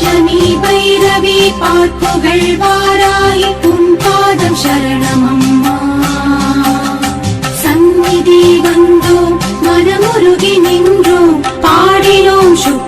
பஞ்சமி பைரவி பார்ப்புகள் வாராய் உன் பாதம் சரணமம்மா. சந்நிதி வந்தோம் மனமுருகி நின்றோம் பாடினோம் சுப்பிரபாரம்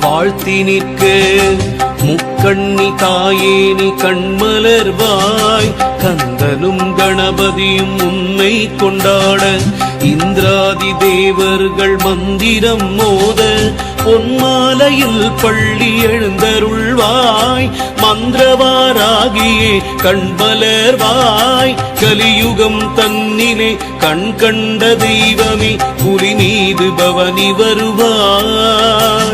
வாழ்த்தி நிற்க. முக்கண்ணி தாயே நீ கண்மலர்வாய் கந்தனும் கணபதியும் உன்னை கொண்டாட. இந்திராதி தேவர்கள் மந்திரம் மோத. பொன்மாலையில் பள்ளி எழுந்தருள்வாய். மந்திரவாராகியே கண்மலர்வாய் கலியுகம் தன்னிலே கண் கண்ட தெய்வமே புலி மீது பவனி வருவாய்.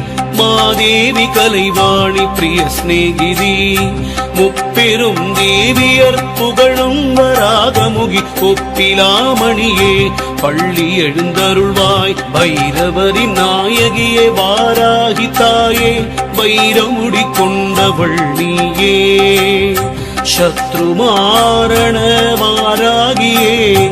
உமாதேவி கலைவாணி பிரிய சிநேகிதி. முப்பெரும் தேவியர் புகழும் வராகமுகி ஒப்பிலாமணியே. பள்ளி எழுந்தருள்வாய் பைரவரின் நாயகியே வாராகி தாயே வைரமுடி கொண்டவள் நீயே. சத்ருமாரண வாராகியே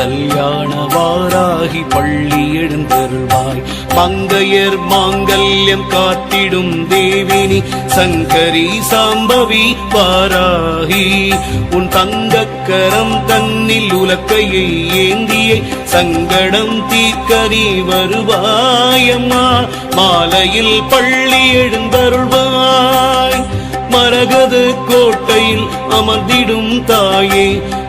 கல்யாண வாராகி பள்ளி எழுந்தருள்வாய். மங்கையர் மாங்கல்யம் காத்திடும் தேவினி சங்கரி சாம்பவி வாராகி. உன் தங்க கரம் தன்னில் உலக்கையை ஏந்தியை சங்கடம் தீர்க்கரி வருவாயம்மா. மாலையில் பள்ளி எழுந்தருள்வாய். மரகத கோட்டையில் அமர்ந்திடும் தாயே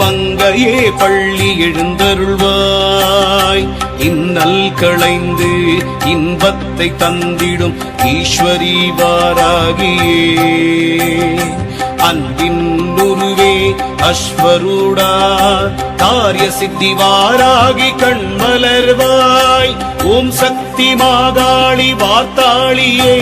மங்கையே பள்ளி எழுந்தருள்வாய். இன்னல் களைந்து இன்பத்தை தந்திடும் ஈஸ்வரி வாராகியே. அன்பின் உருவே அஸ்வரூடா காரிய சித்தி வாராகி கண்மலர்வாய். ஓம் சக்தி மாதாளி வாத்தாளியே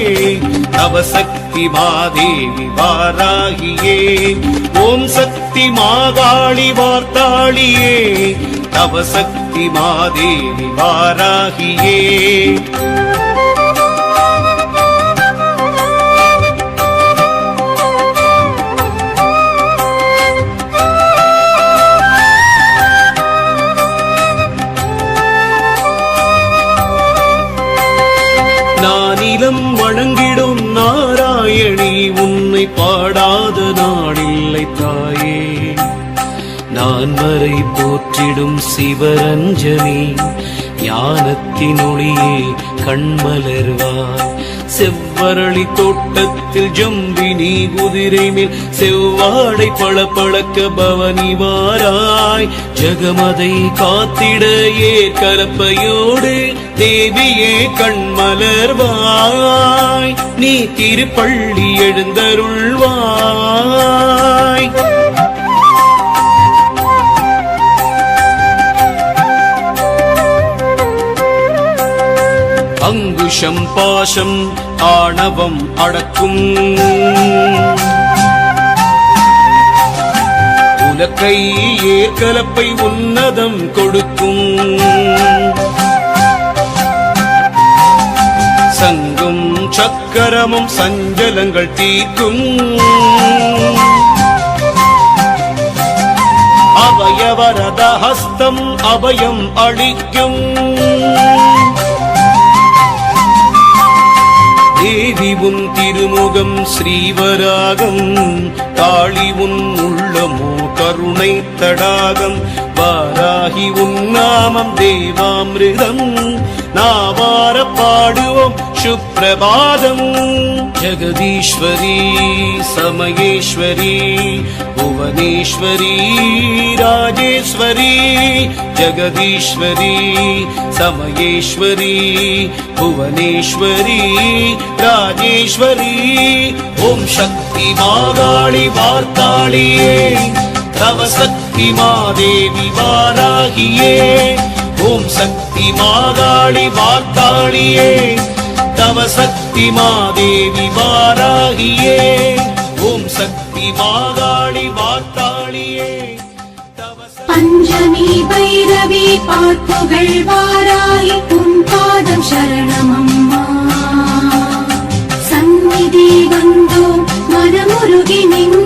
நவசக்தி சக்தி மாதேவி வாராகியே. ஓம் சக்தி மாகாளி வார்த்தாளியே. தவ சக்தி மாதேவி வாராகியே. யாரை போற்றிடும் சிவரஞ்சனி ஞானத்தின் ஒளியே கண்மலர்வாய். செவ்வரளி தோட்டத்தில் ஜம்பினி குதிரை மேல் செவ்வாடை பழ பழக்க பவனிவாராய் ஜகமதை காத்திட ஏற்கலப்பையோடு தேவியே கண்மலர்வாய். நீ திருப்பள்ளி எழுந்தருள்வாய். அங்குஷம் பாசம் ஆணவம் அடக்கும். உலக்கை ஏற்கலப்பை உன்னதம் கொடுக்கும். சங்கும் சக்கரமும் சஞ்சலங்கள் தீர்க்கும். அவயவரத ஹஸ்தம் அபயம் அளிக்கும் தேவி உன் திருமுகம் ஸ்ரீவராகம். தாளி உன் உள்ளமோ கருணை தடாகம். வாராகி உன் நாமம் தேவாமிருதம். நாவார பாடுவோம். சுப்பிரபாதம். ஜெகதீஸ்வரி சமயேஸ்வரி புவனேஸ்வரி ராஜேஸ்வரி ஜெகதீஸ்வரி சமயேஸ்வரி புவனேஸ்வரி ராஜேஸ்வரி. ஓம் சக்தி மாகாளி வார்த்தாளியே தவ சக்தி சக்தி மாதேவி வாராகியே. ஓம் சக்தி மாகாளி வார்த்தாளியே தவ சக்தி மாதேவி வாராகியே. ஓம் சக்தி மாகாளி வாத்தாளியே பஞ்சமி பைரவி பார்ப்புகள் வாராய் உன் பாதம் சரணமம்மா. சந்நிதி வந்தோம் மனமுருகி நின்று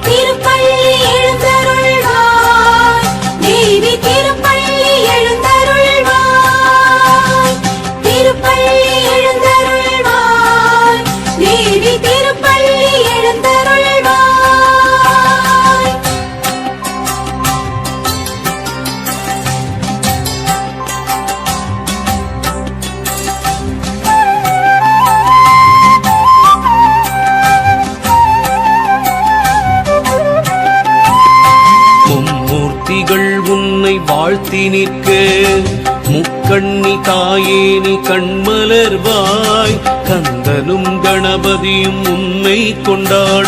முக்திகள் உன்னை வாழ்த்தி நிற்க. முக்கண்ணி தாயேனி கண்மலர்வாய் கந்தனும் கணபதியும் உன்னை கொண்டாட.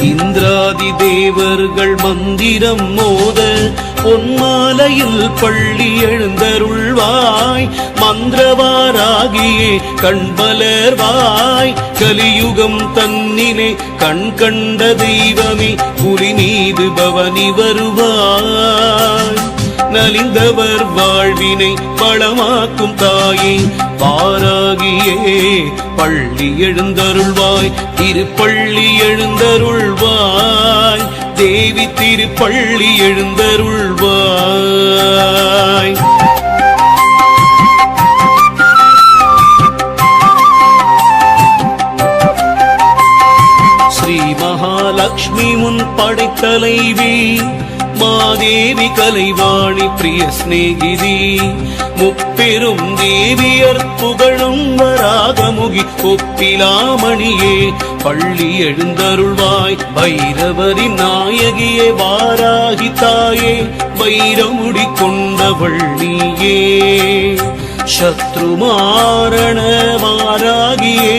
இந்திராதி தேவர்கள் மந்திரம் மோத. பொன்மாலையில் பள்ளி எழுந்தருள்வாய். மந்திரவாராகியே கண்மலர்வாய் கலியுகம் தன்னிலே கண் கண்ட தெய்வமே புலி மீது பவனி வருவாய். நலிந்தவர் வாழ்வினை பழமாக்கும் தாயே பாராகியே பள்ளி எழுந்தருள்வாய். திருப்பள்ளி எழுந்தருள்வாய். தேவி திருப்பள்ளி எழுந்தருள்வாய். ஸ்ரீ மகாலட்சுமி முன் படைத்தலைவி மாதேவி கலைவாணி பிரிய சிநேகிதி முப்பெரும் தேவியர் புகழும் வராகமுகி ஒப்பிலாமணியே பள்ளி எழுந்தருள்வாய் பைரவரி நாயகியே வாராகி தாயே வைரமுடி கொண்டவள் நீயே. சத்ருமாரண வாராகியே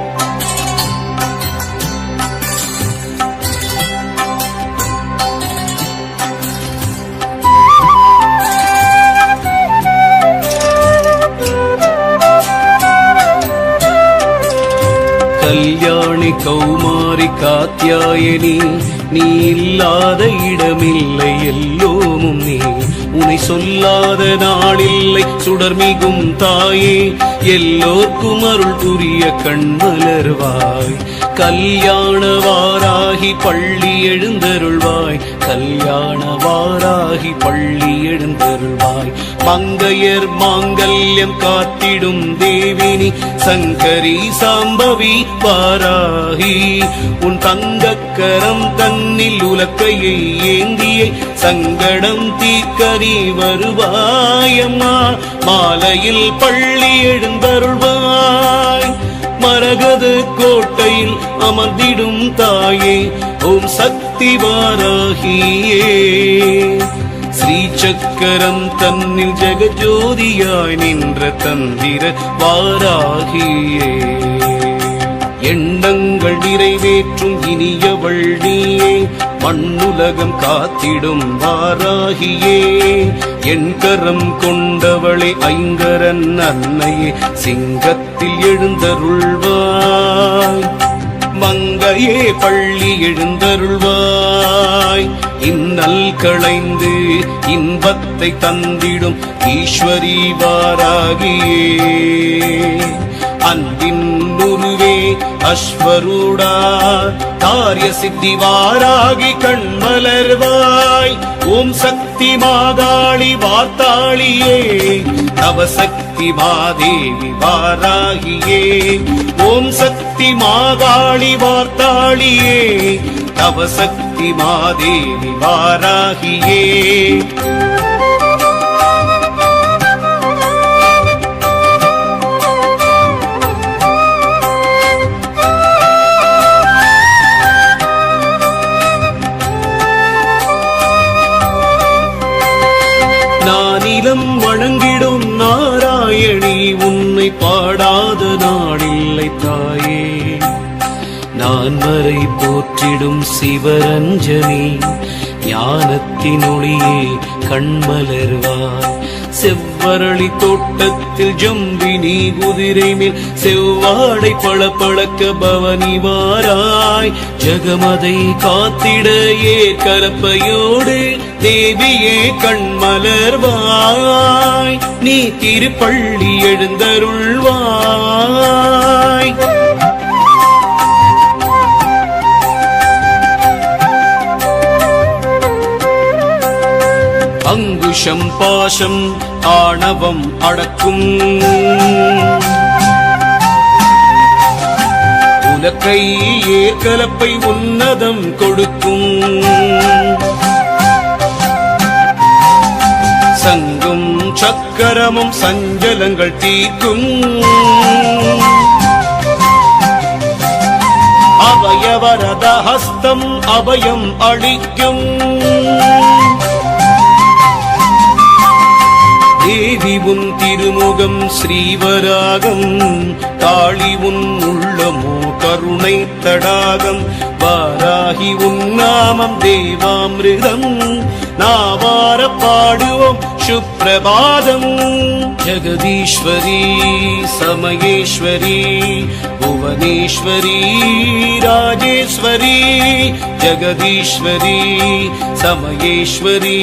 கல்யாணி கௌமாரி காத்தியாயனி நீ இல்லாத இடமில்லை எல்லோமும் நீ. உனை சொல்லாத நாளில்லை சுடர்மிகும் தாயே. எல்லோர்க்கும் அருள் புரிய கண் மலர்வாய் கல்யாண வாராகி பள்ளி எழுந்தருள்வாய். கல்யாண வாராகி பள்ளி எழுந்தருள்வாய். மங்கையர் மாங்கல்யம் காத்திடும் தேவினி சங்கரி சாம்பவி வாராகி உன் தங்கக்கரம் தன்னில் உலக்கையை ஏந்தியை சங்கடம் தீக்கரி வருவாயம்மா. மாலையில் பள்ளி எழுந்தருள்வாய். மரகத கோட்டையில் அமர்ந்திடும் தாயே ஓம் சக்தி வாராகியே. ஸ்ரீ சக்கரம் தன்னில் ஜெகஜோதியாய் நின்ற தந்திர வாராகியே. எண்ணங்கள் நிறைவேற்றும் இனியவள் நீயே மண்ணுலகம் காத்திடும் வாராகியே. என் கரம் கொண்டவளே ஐங்கரன் அன்னையே சிங்கத்தில் எழுந்தருள்வாய். மங்கையே பள்ளி எழுந்தருள்வாய். இன்னல் களைந்து இன்பத்தை தந்திடும் ஈஸ்வரி வாராகியே. அன்பின் குருவே அஸ்வரூடா காரிய சித்திவாராகி கண்மலர்வாய். ஓம் சக்தி மாதாளி வார்த்தாளியே. நவசக்தி மாதேவி வாராகியே. ஓம் சக்தி மாதாளி வார்த்தாளியே. நவசக்தி மாதேவி வாராகியே. நானிலம் வணங்கிடும் நாராயணி உன்னை பாடாத நாடில்லை தாயே. நான் வரை போற்றிடும் சிவரஞ்சனி ஞானத்தின் ஒளியே கண்மலர்வாய். செவ்வரளி தோட்டத்தில் ஜம்பினி குதிரை மேல் செவ்வாடை பளபளக்க பவனி வாராய். ஜகமதை காத்திட ஏ கலப்பையோடு தேவியே கண்மலர்வாய். நீ திருப்பள்ளி எழுந்தருள்வாய். அங்குஷம் பாஷம் ஆணவம் அடக்கும். உலக்கை ஏற்கலப்பை உன்னதம் கொடுக்கும். சங்கும் சக்கரமும் சஞ்சலங்கள் தீர்க்கும். அவயவரத ஹஸ்தம் அபயம் அளிக்கும் தேவி உன் திருமுகம் ஸ்ரீவராகம். தாளி உன் உள்ளமோ கருணை தடாகம். வாராகி உன் நாமம் தேவாமிருதம். நாவார பாடுவோம். சுப்பிரபாதம் ஜெகதீஸ்வரி சமயேஸ்வரி புவனேஸ்வரி ராஜேஸ்வரி ஜெகதீஸ்வரி சமயேஸ்வரி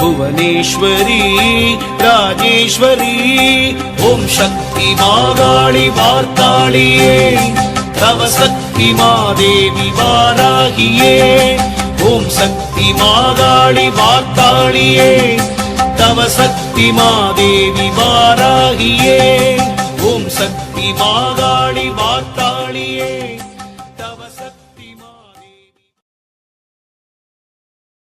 புவனேஸ்வரி ராஜேஸ்வரி. ஓம் சக்தி மாகாளி வார்த்தாளியே தவ சக்தி மாதேவி வாராகியே. ஓம் சக்தி மாகாளி வார்த்தாளியே தவ நவசக்தி மாதேவி வாராகியே ஓம் சக்தி மாகாளி வார்த்தாளியே